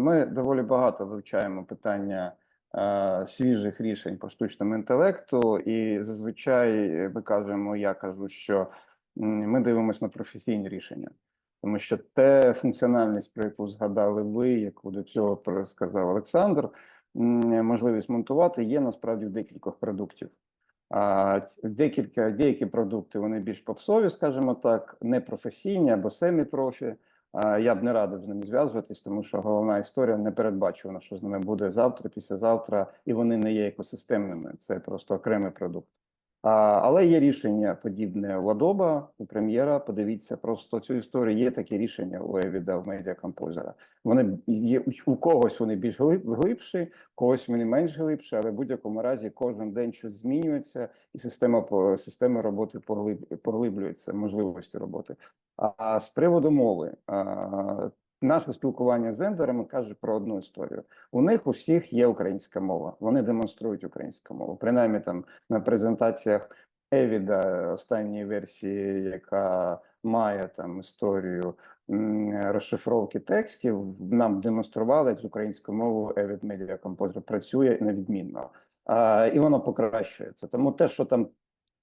ми доволі багато вивчаємо питання е, свіжих рішень по штучному інтелекту, і зазвичай ми кажемо, я кажу, що ми дивимося на професійні рішення, тому що те функціональність, про яку згадали ви, яку до цього сказав Олександр, можливість монтувати є насправді в декількох продуктів. А декілька деякі продукти вони більш попсові, скажімо так, непрофесійні або семі-профі. Я б не радив з ними зв'язуватись, тому що головна історія не передбачувана, що з ними буде завтра, післязавтра, і вони не є екосистемними. Це просто окремий продукт. А, але є рішення подібне у Adobe, у Premiere. Подивіться, просто цю історію. Є такі рішення у Evida, у Composer. Вони є у когось вони більш глиб, глибші, когось вони менш глибші, але в будь-якому разі кожен день щось змінюється, і система система роботи поглиб, поглиблюється, можливості роботи. А з приводу мови, а, наше спілкування з вендорами каже про одну історію. У них у всіх є українська мова. Вони демонструють українську мову. Принаймні там на презентаціях Евіда останньої версії, яка має там історію розшифровки текстів, нам демонстрували з українською мовою Евід Media Composer працює невідмінно. А, і воно покращується. Тому те, що там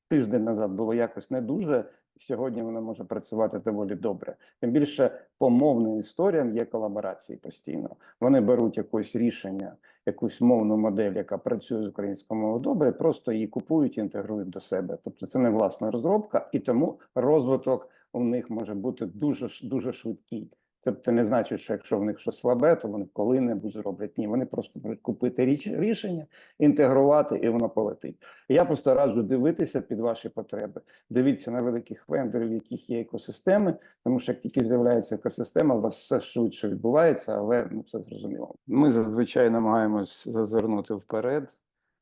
тиждень назад було якось не дуже. Сьогодні вона може працювати доволі добре. Тим більше по мовним історіям є колаборації постійно. Вони беруть якесь рішення, якусь мовну модель, яка працює з українською мовою добре, просто її купують і інтегрують до себе. Тобто це не власна розробка, і тому розвиток у них може бути дуже дуже швидкий. Тобто не значить, що якщо в них щось слабе, то вони коли-небудь зроблять. Ні, вони просто можуть купити річ рішення, інтегрувати, і воно полетить. Я просто раджу дивитися під ваші потреби. Дивіться на великих вендорів, яких є екосистеми, тому що як тільки з'являється екосистема, у вас все швидше відбувається, але ну це зрозуміло. Ми зазвичай намагаємось зазирнути вперед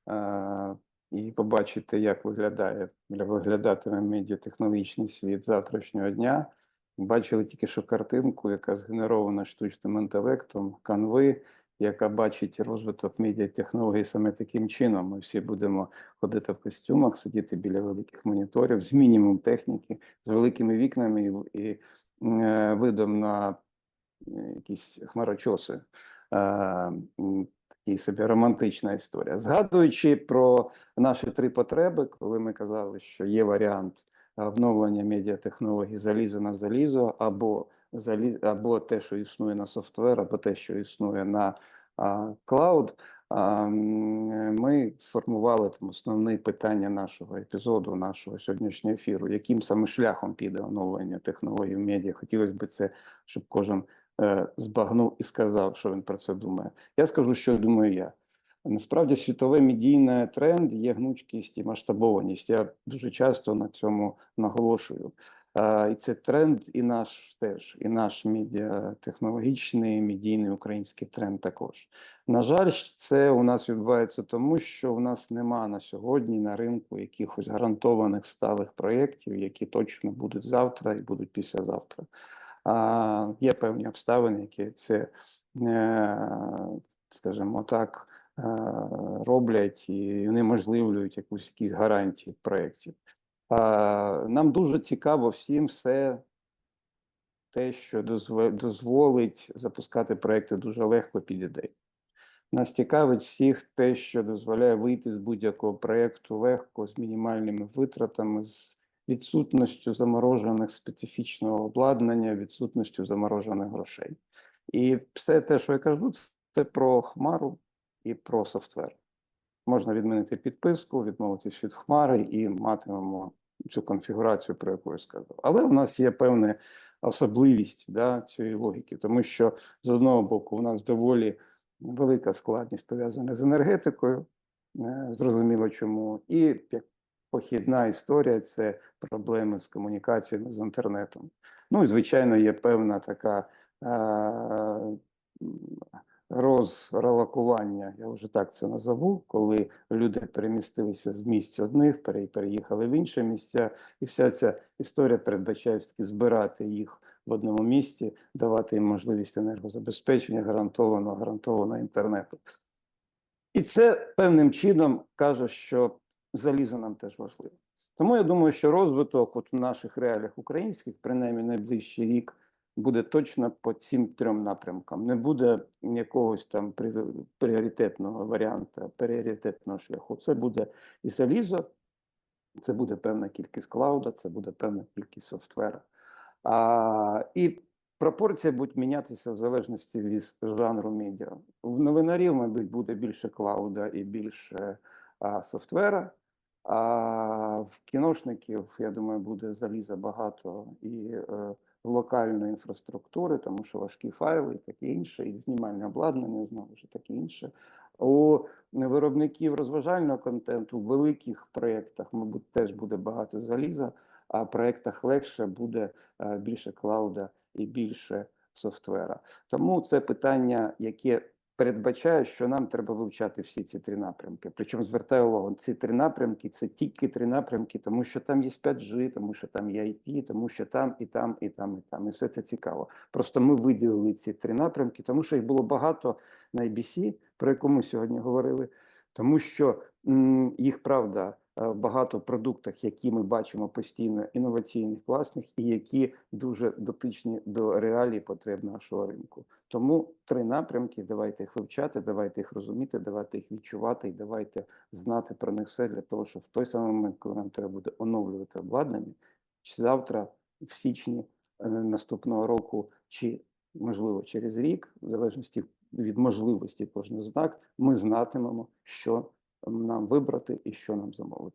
е- і побачити, як виглядає виглядатиме медіатехнологічний світ завтрашнього дня. Бачили тільки що картинку, яка згенерована штучним інтелектом, канви, яка бачить розвиток медіатехнологій саме таким чином. Ми всі будемо ходити в костюмах, сидіти біля великих моніторів з мінімум техніки, з великими вікнами і, і е, видом на е, якісь хмарочоси. Е, Такий собі романтична історія. Згадуючи про наші три потреби, коли ми казали, що є варіант вновлення медіатехнологій залізо на залізо, або залі... або те, що існує на софтвер, або те, що існує на клауд. Ми сформували там основні питання нашого епізоду, нашого сьогоднішнього ефіру. Яким саме шляхом піде оновлення технологій в медіа? Хотілося б це, щоб кожен е, збагнув і сказав, що він про це думає. Я скажу, що думаю я. Насправді світовий медійний тренд є гнучкість і масштабованість. Я дуже часто на цьому наголошую. І це тренд, і наш теж, і наш медіатехнологічний, медійний український тренд також. На жаль, це у нас відбувається тому, що у нас нема на сьогодні на ринку якихось гарантованих сталих проєктів, які точно будуть завтра і будуть післязавтра. Є певні обставини, які це, е, скажімо так, роблять і унеможливлюють якусь якісь гарантії проєктів. Нам дуже цікаво всім все те, що дозволить запускати проекти дуже легко під ідею. Нас цікавить всіх те, що дозволяє вийти з будь-якого проєкту легко, з мінімальними витратами, з відсутністю заморожених специфічного обладнання, відсутністю заморожених грошей. І все те, що я кажу, це про хмару і про софтвер. Можна відмінити підписку, відмовитись від хмари і матимемо цю конфігурацію, про яку я сказав. Але в нас є певна особливість да, цієї логіки, тому що з одного боку у нас доволі велика складність пов'язана з енергетикою, е, зрозуміло чому, і як похідна історія це проблеми з комунікаціями з інтернетом. Ну і звичайно, є певна така е, розрелокування, я вже так це назову, коли люди перемістилися з місць одних, переїхали в інші місця, і вся ця історія передбачає все-таки збирати їх в одному місці, давати їм можливість енергозабезпечення гарантованого, гарантованого інтернету. І це певним чином каже, що залізо нам теж важливо. Тому я думаю, що розвиток от в наших реаліях українських, принаймні найближчий рік, буде точно по цим трьом напрямкам. Не буде якогось там пріоритетного варіанту, пріоритетного шляху. Це буде і залізо, це буде певна кількість клауда, це буде певна кількість софтвера. А, і пропорція буде мінятися в залежності від жанру медіа. В новинарів, мабуть, буде більше клауда і більше а, софтвера. А в кіношників, я думаю, буде заліза багато і е, локальної інфраструктури, тому що важкі файли і таке інше, і знімальне обладнання, знову ж таке інше. У виробників розважального контенту в великих проєктах, мабуть, теж буде багато заліза, а в проєктах легше буде е, більше клауда і більше софтвера. Тому це питання, яке передбачає, що нам треба вивчати всі ці три напрямки. Причому звертаю увагу, ці три напрямки це тільки три напрямки, тому що там є 5G, тому що там є IP, тому що там і там, і там, і там. І все це цікаво. Просто ми виділили ці три напрямки, тому що їх було багато на IBC, про яку ми сьогодні говорили, тому що їх правда багато в продуктах, які ми бачимо постійно інноваційних, класних, і які дуже дотичні до реалій потреб нашого ринку. Тому три напрямки. Давайте їх вивчати, давайте їх розуміти, давайте їх відчувати і давайте знати про них все для того, щоб в той самий момент, коли нам треба буде оновлювати обладнання, чи завтра, в січні е, наступного року, чи можливо через рік, в залежності від можливості кожного знак, ми знатимемо, що нам вибрати і що нам замовити.